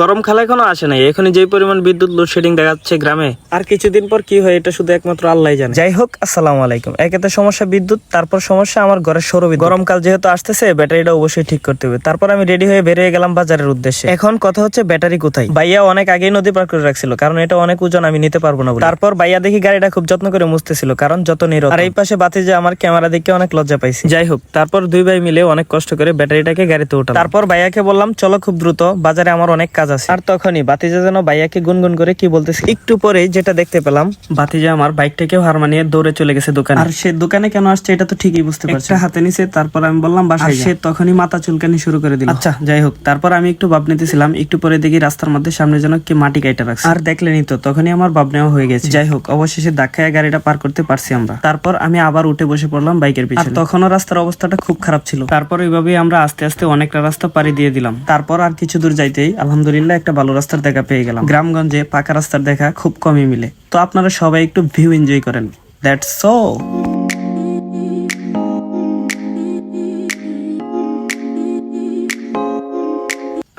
গরম খালা এখনও আসে নাই। এখনই যে পরিমাণ বিদ্যুৎ লোডশেডিং দেখাচ্ছে গ্রামে। আর কিছুদিন পর কি হয় এটা শুধু একমাত্র আল্লাহ জানে। যাই হোক আসসালামু আলাইকুম। একেতে সমস্যা বিদ্যুৎ তারপর সমস্যা আমার ঘরের সৌরবিদ্যুৎ গরমকাল যেহেতু আসতেছে ব্যাটারিটা অবশ্যই ঠিক করতে হবে। তারপর আমি রেডি হয়ে বেরিয়ে গেলাম বাজারের উদ্দেশ্যে। এখন কথা হচ্ছে ব্যাটারি কোথায়। ভাইয়া অনেক আগেই নদী পার করে রাখছিল কারণ এটা অনেক ওজন আমি নিতে পারব না তারপর ভাইয়া দেখি গাড়িটা খুব যত্ন করে মুছতেছিল কারণ যত নিরত আর এই পাশে বাতি যে আমার ক্যামেরা দেখে অনেক লজ্জা পাইছি। যাই হোক তারপর দুই ভাই মিলে অনেক কষ্ট করে ব্যাটারিটাকে গাড়িতে উঠাম তারপর ভাইয়াকে বললাম চলো খুব দ্রুত বাজারে আমার অনেক কাজ আছে। আর তখনই বাতিজা যেন ভাইয়াকে গুনগুন করে কি বলতেছে? একটু পরে যেটা দেখতে পেলাম বাতিজা আমার বাইকটাকেও হার মানিয়ে দৌড়ে চলে গেছে দোকানে। আর সে দোকানে কেন আসছে এটা তো ঠিকই বুঝতে পারছি। হাতে নিছে তারপর আমি বললাম বাসায় সে তখনই মাথা চুলকানি শুরু করে দিল। আচ্ছা যাই হোক তারপর আমি একটু ভাব নিতেছিলাম একটু পরে দেখি রাস্তার মধ্যে সামনে যেন কি মাটি কাইটা রাখছে। আর দেখলেনি তো তখনই আমার ভাব নেওয়া হয়ে গেছে। যাই হোক অবশেষে ধাক্কায় গাড়িটা পার করতে পারছি আমরা। তারপর আমি আবার উঠে বসে পড়লাম বাইকের পিছনে। আর তখনও রাস্তার অবস্থাটা খুব খারাপ ছিল। তারপর ওইভাবেই আমরা আস্তে আস্তে অনেকটা রাস্তা পাড়ি দিয়ে দিলাম। তারপর আর কিছু দূর যাইতেই আলহামদুলিল্লাহ একটা ভালো রাস্তার দেখা পেয়ে গেলাম। গ্রামগঞ্জে পাকা রাস্তার দেখা খুব কমই মিলে। তো আপনারা সবাই একটু ভিউ এনজয় করেন। দ্যাটস সো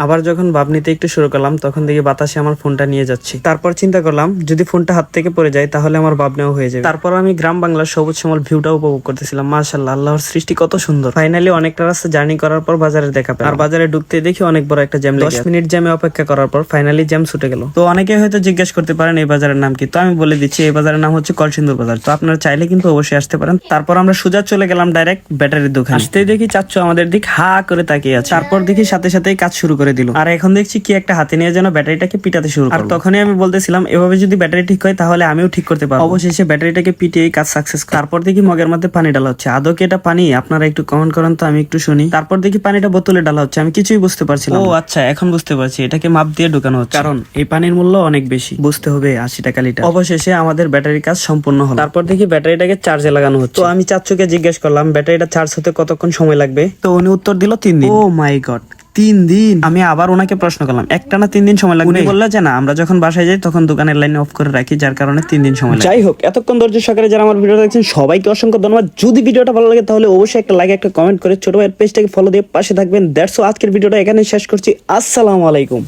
আবার যখন ভাব নিতে একটু শুরু করলাম তখন দেখি বাতাসে আমার ফোনটা নিয়ে যাচ্ছি। তারপর চিন্তা করলাম যদি ফোনটা হাত থেকে পড়ে যায় তাহলে আমার ভাব নেওয়া হয়ে যাবে। তারপর আমি গ্রাম বাংলার সবুজ শ্যামল ভিউটা উপভোগ করতেছিলাম। মাশাল্লাহ আল্লাহর সৃষ্টি কত সুন্দর। ফাইনালি অনেকটা রাস্তা জার্নি করার পর বাজারে দেখা পেলাম। আর বাজারে ঢুকতে দেখি অনেক বড় একটা জ্যাম দশ মিনিট জ্যামে অপেক্ষা করার পর ফাইনালি জ্যাম ছুটে গেল। তো অনেকে হয়তো জিজ্ঞেস করতে পারেন এই বাজারের নাম কি? তো আমি বলে দিচ্ছি এই বাজারের নাম হচ্ছে কলসিন্দুর বাজার। তো আপনারা চাইলে কিন্তু অবশ্যই আসতে পারেন। তারপর আমরা সোজা চলে গেলাম ডাইরেক্ট ব্যাটারির দোকান। আসতেই দেখি চাচ্ছু আমাদের দিক হা করে তাকিয়ে আছে। তারপর দেখি সাথে সাথেই কাজ শুরু করে দিল। আর এখন দেখছি কি একটা হাতে নিয়ে যেন ব্যাটারিটাকে পিটাতে শুরু আর তখনই আমি বলতেছিলাম এভাবে যদি ব্যাটারি ঠিক হয় তাহলে আমিও ঠিক করতে পারব। অবশেষে ব্যাটারিটাকে পিটিয়ে কাজ সাকসেস তারপর দেখি মগের মধ্যে পানি ডালা হচ্ছে। আদৌ কি এটা পানি? আপনারা একটু কমেন্ট করেন তো আমি একটু শুনি। তারপর দেখি পানিটা বোতলে ডালা হচ্ছে। আমি কিছুই বুঝতে পারছিলাম ও আচ্ছা এখন বুঝতে পারছি। এটাকে মাপ দিয়ে ঢুকানো হচ্ছে। কারণ এই পানির মূল্য অনেক বেশি। বুঝতে হবে আশি টাকা লিটার অবশেষে আমাদের ব্যাটারির কাজ সম্পূর্ণ হলো। তারপর দেখি ব্যাটারিটাকে চার্জে লাগানো হচ্ছে। তো আমি চাচ্চুকে জিজ্ঞেস করলাম ব্যাটারিটা চার্জ হতে কতক্ষণ সময় লাগবে? তো উনি উত্তর দিল তিন দিন। ও মাই গড তিন দিন আমি আবার ওনাকে প্রশ্ন করলাম একটা না তিন দিন সময় লাগবে? উনি বলল যে না আমরা যখন বাসায় যাই তখন দোকানের লাইন অফ করে রাখি যার কারণে তিন দিন সময় লাগে যাই হোক এতক্ষণ ধৈর্য সহকারে যারা আমার ভিডিও দেখছেন সবাইকে অসংখ্য ধন্যবাদ। যদি ভিডিওটা ভালো লাগে তাহলে অবশ্যই একটা লাইক একটা কমেন্ট করে ছোট ভাইয়ের পেজটাকে ফলো দিয়ে পাশে থাকবেন। দ্যাটস আজকের ভিডিওটা এখানে শেষ করছি। আসসালামু আলাইকুম।